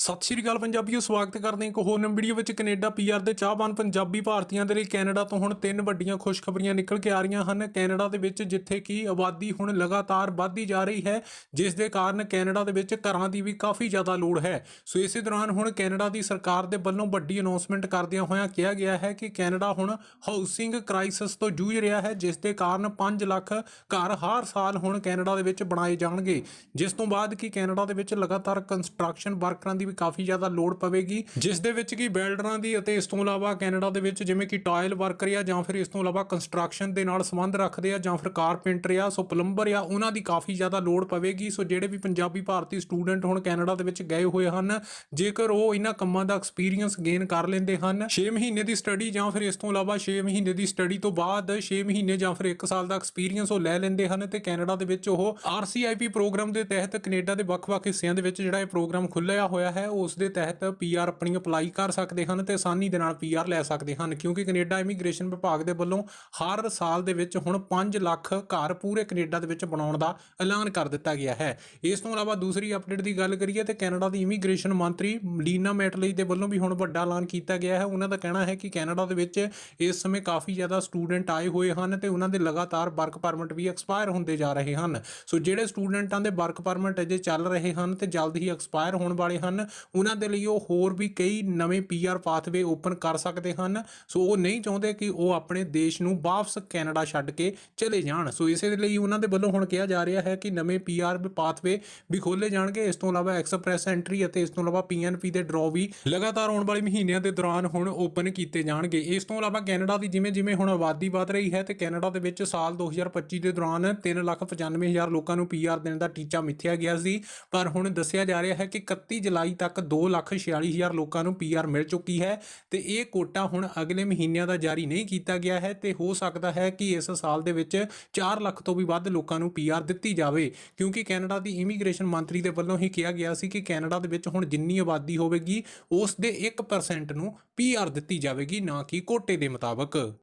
ਸਤਿ ਸ਼੍ਰੀ ਅਕਾਲ ਪੰਜਾਬੀਓ, ਸਵਾਗਤ ਕਰਦੇ ਹਾਂ ਇੱਕ ਹੋਰ ਨਵੀਂ ਵੀਡੀਓ ਵਿੱਚ। ਕੈਨੇਡਾ ਪੀਆਰ ਦੇ ਚਾਹਵਾਨ ਪੰਜਾਬੀ ਭਾਰਤੀਆਂ ਦੇ ਲਈ ਕੈਨੇਡਾ ਤੋਂ ਹੁਣ ਤਿੰਨ ਵੱਡੀਆਂ ਖੁਸ਼ਖਬਰੀਆਂ ਨਿਕਲ ਕੇ ਆ ਰਹੀਆਂ ਹਨ। ਕੈਨੇਡਾ ਦੇ ਵਿੱਚ ਜਿੱਥੇ ਕਿ ਆਬਾਦੀ ਹੁਣ ਲਗਾਤਾਰ ਵੱਧਦੀ ਜਾ ਰਹੀ ਹੈ, ਜਿਸ ਦੇ ਕਾਰਨ ਕੈਨੇਡਾ ਦੇ ਵਿੱਚ ਘਰਾਂ ਦੀ ਵੀ ਕਾਫੀ ਜ਼ਿਆਦਾ ਲੋੜ ਹੈ। ਸੋ ਇਸੇ ਦੌਰਾਨ ਹੁਣ ਕੈਨੇਡਾ ਦੀ ਸਰਕਾਰ ਦੇ ਵੱਲੋਂ ਵੱਡੀ ਅਨਾਉਂਸਮੈਂਟ ਕਰਦਿਆਂ ਹੋਇਆਂ ਕਿਹਾ ਗਿਆ ਹੈ ਕਿ ਕੈਨੇਡਾ ਹੁਣ ਹਾਊਸਿੰਗ ਕ੍ਰਾਈਸਿਸ ਤੋਂ ਜੂਝ ਰਿਹਾ ਹੈ, ਜਿਸ ਦੇ ਕਾਰਨ 5 ਲੱਖ ਘਰ ਹਰ ਸਾਲ ਹੁਣ ਕੈਨੇਡਾ ਦੇ ਵਿੱਚ ਬਣਾਏ ਜਾਣਗੇ। ਜਿਸ ਤੋਂ ਬਾਅਦ ਕਿ ਕੈਨੇਡਾ ਦੇ ਵਿੱਚ ਲਗਾਤਾਰ ਕੰਸਟਰਕਸ਼ਨ ਵਰਕਰਾਂ ਦੀ ਵੀ ਕਾਫੀ ਜ਼ਿਆਦਾ ਲੋੜ ਪਵੇਗੀ। ਜਿਸ ਦੇ ਵਿੱਚ ਕਿ ਬਿਲਡਰਾਂ ਦੀ ਅਤੇ ਇਸ ਤੋਂ ਇਲਾਵਾ ਕੈਨੇਡਾ ਦੇ ਵਿੱਚ ਜਿਵੇਂ ਕਿ ਟਾਇਲ ਵਰਕਰ ਆ ਜਾਂ ਫਿਰ ਇਸ ਤੋਂ ਇਲਾਵਾ ਕੰਸਟਰਕਸ਼ਨ ਦੇ ਨਾਲ ਸੰਬੰਧ ਰੱਖਦੇ ਆ ਜਾਂ ਫਿਰ ਕਾਰਪੈਂਟਰ ਆ, ਸੋ ਪਲੰਬਰ ਆ, ਉਹਨਾਂ ਦੀ ਕਾਫੀ ਜ਼ਿਆਦਾ ਲੋੜ ਪਵੇਗੀ। ਸੋ ਜਿਹੜੇ ਵੀ ਪੰਜਾਬੀ ਭਾਰਤੀ ਸਟੂਡੈਂਟ ਹੁਣ ਕੈਨੇਡਾ ਦੇ ਵਿੱਚ ਗਏ ਹੋਏ ਹਨ, ਜੇਕਰ ਉਹ ਇਹਨਾਂ ਕੰਮਾਂ ਦਾ ਐਕਸਪੀਰੀਅੰਸ ਗੇਨ ਕਰ ਲੈਂਦੇ ਹਨ 6 ਮਹੀਨੇ ਦੀ ਸਟੱਡੀ ਜਾਂ ਫਿਰ ਇਸ ਤੋਂ ਇਲਾਵਾ 6 ਮਹੀਨੇ ਦੀ ਸਟੱਡੀ ਤੋਂ ਬਾਅਦ 6 ਮਹੀਨੇ ਜਾਂ ਫਿਰ 1 ਸਾਲ ਦਾ ਐਕਸਪੀਰੀਅੰਸ ਉਹ ਲੈ ਲੈਂਦੇ ਹਨ ਤੇ ਕੈਨੇਡਾ ਦੇ ਵਿੱਚ ਉਹ RCIP ਪ੍ਰੋਗਰਾਮ ਦੇ ਤਹਿਤ ਕੈਨੇਡਾ ਦੇ ਵੱਖ-ਵੱਖ ਹਿੱਸਿਆਂ ਦੇ ਵਿੱਚ ਜਿਹੜਾ ਇਹ ਪ੍ਰੋਗਰਾਮ ਖੁੱਲ੍ਹਿਆ ਹੋਇਆ ਹੈ। ਉਸ ਦੇ ਤਹਿਤ ਪੀਆਰ ਆਪਣੀ ਅਪਲਾਈ ਕਰ ਸਕਦੇ ਹਨ ਤੇ ਆਸਾਨੀ ਦੇ ਨਾਲ ਪੀਆਰ ਲੈ ਸਕਦੇ ਹਨ, ਕਿਉਂਕਿ ਕੈਨੇਡਾ ਇਮੀਗ੍ਰੇਸ਼ਨ ਵਿਭਾਗ ਦੇ ਵੱਲੋਂ ਹਰ ਸਾਲ ਦੇ ਵਿੱਚ ਹੁਣ 5 ਲੱਖ ਘਰ ਪੂਰੇ ਕੈਨੇਡਾ ਦੇ ਵਿੱਚ ਬਣਾਉਣ ਦਾ ਐਲਾਨ ਕਰ ਦਿੱਤਾ ਗਿਆ ਹੈ। ਇਸ ਤੋਂ ਇਲਾਵਾ ਦੂਸਰੀ ਅਪਡੇਟ ਦੀ ਗੱਲ ਕਰੀਏ ਤੇ ਕੈਨੇਡਾ ਦੀ ਇਮੀਗ੍ਰੇਸ਼ਨ ਮੰਤਰੀ ਲੀਨਾ ਮੈਟਲੀ ਦੇ ਵੱਲੋਂ ਵੀ ਹੁਣ ਵੱਡਾ ਐਲਾਨ ਕੀਤਾ ਗਿਆ ਹੈ। ਉਹਨਾਂ ਦਾ ਕਹਿਣਾ ਹੈ ਕਿ ਕੈਨੇਡਾ ਦੇ ਵਿੱਚ ਇਸ ਸਮੇਂ ਕਾਫੀ ਜ਼ਿਆਦਾ ਸਟੂਡੈਂਟ ਆਏ ਹੋਏ ਹਨ ਤੇ ਉਹਨਾਂ ਦੇ ਲਗਾਤਾਰ ਵਰਕ ਪਰਮਿਟ ਵੀ ਐਕਸਪਾਇਰ ਹੁੰਦੇ ਜਾ ਰਹੇ ਹਨ। ਸੋ ਜਿਹੜੇ ਸਟੂਡੈਂਟਾਂ ਦੇ ਵਰਕ ਪਰਮਿਟ ਅਜੇ ਚੱਲ ਰਹੇ ਹਨ ਤੇ ਜਲਦ ਹੀ ਐਕਸਪਾਇਰ ਹੋਣ ਵਾਲੇ ਹਨ। ਉਹਨਾਂ ਦੇ ਲਈ ਉਹ ਹੋਰ ਵੀ ਕਈ ਨਵੇਂ ਪੀਆਰ ਪਾਥਵੇ ਓਪਨ ਕਰ ਸਕਦੇ ਹਨ। ਸੋ ਉਹ ਨਹੀਂ ਚਾਹੁੰਦੇ ਕਿ ਉਹ ਆਪਣੇ ਦੇਸ਼ ਨੂੰ ਵਾਪਸ ਕੈਨੇਡਾ ਛੱਡ ਕੇ ਚਲੇ ਜਾਣ। ਸੋ ਇਸੇ ਲਈ ਉਹਨਾਂ ਦੇ ਵੱਲੋਂ ਹੁਣ ਕਿਹਾ ਜਾ ਰਿਹਾ ਹੈ ਕਿ ਨਵੇਂ ਪੀਆਰ ਪਾਥਵੇ ਵੀ ਖੋਲੇ ਜਾਣਗੇ। ਇਸ ਤੋਂ ਇਲਾਵਾ ਐਕਸਪ੍ਰੈਸ ਐਂਟਰੀ ਅਤੇ ਇਸ ਤੋਂ ਇਲਾਵਾ ਪੀਐਨਪੀ ਦੇ ਡਰਾਅ ਵੀ ਲਗਾਤਾਰ ਆਉਣ ਵਾਲੇ ਮਹੀਨਿਆਂ ਦੇ ਦੌਰਾਨ ਹੁਣ ਓਪਨ ਕੀਤੇ ਜਾਣਗੇ। ਇਸ ਤੋਂ ਇਲਾਵਾ ਕੈਨੇਡਾ ਦੀ ਜਿਵੇਂ ਜਿਵੇਂ ਹੁਣ ਆਬਾਦੀ ਵਧ ਰਹੀ ਹੈ ਤੇ ਕੈਨੇਡਾ ਦੇ ਵਿੱਚ ਸਾਲ 2025 ਦੇ ਦੌਰਾਨ 395000 ਲੋਕਾਂ ਨੂੰ ਪੀਆਰ ਦੇਣ ਦਾ ਟੀਚਾ ਮਿੱਥਿਆ ਗਿਆ ਸੀ। ਪਰ ਹੁਣ ਦੱਸਿਆ ਜਾ ਰਿਹਾ ਹੈ ਕਿ 31 ਜੁਲਾਈ ਤੱਕ 246000 ਲੋਕਾਂ ਨੂੰ ਪੀਆਰ ਮਿਲ ਚੁੱਕੀ ਹੈ ਤੇ ਇਹ ਕੋਟਾ ਹੁਣ ਅਗਲੇ ਮਹੀਨਿਆਂ ਦਾ ਜਾਰੀ ਨਹੀਂ ਕੀਤਾ ਗਿਆ ਹੈ ਤੇ ਹੋ ਸਕਦਾ ਹੈ ਕਿ ਇਸ ਸਾਲ ਦੇ ਵਿੱਚ 4 ਲੱਖ ਤੋਂ ਵੀ ਵੱਧ ਲੋਕਾਂ ਨੂੰ ਪੀਆਰ ਦਿੱਤੀ ਜਾਵੇ। ਕਿਉਂਕਿ ਕੈਨੇਡਾ ਦੀ ਇਮੀਗ੍ਰੇਸ਼ਨ ਮੰਤਰੀ ਦੇ ਵੱਲੋਂ ਹੀ ਕਿਹਾ ਗਿਆ ਸੀ ਕਿ ਕੈਨੇਡਾ ਦੇ ਵਿੱਚ ਹੁਣ ਜਿੰਨੀ ਆਬਾਦੀ ਹੋਵੇਗੀ, ਉਸ ਦੇ 1% ਨੂੰ ਪੀਆਰ ਦਿੱਤੀ ਜਾਵੇਗੀ, ਨਾ ਕਿ ਕੋਟੇ ਦੇ ਮੁਤਾਬਕ।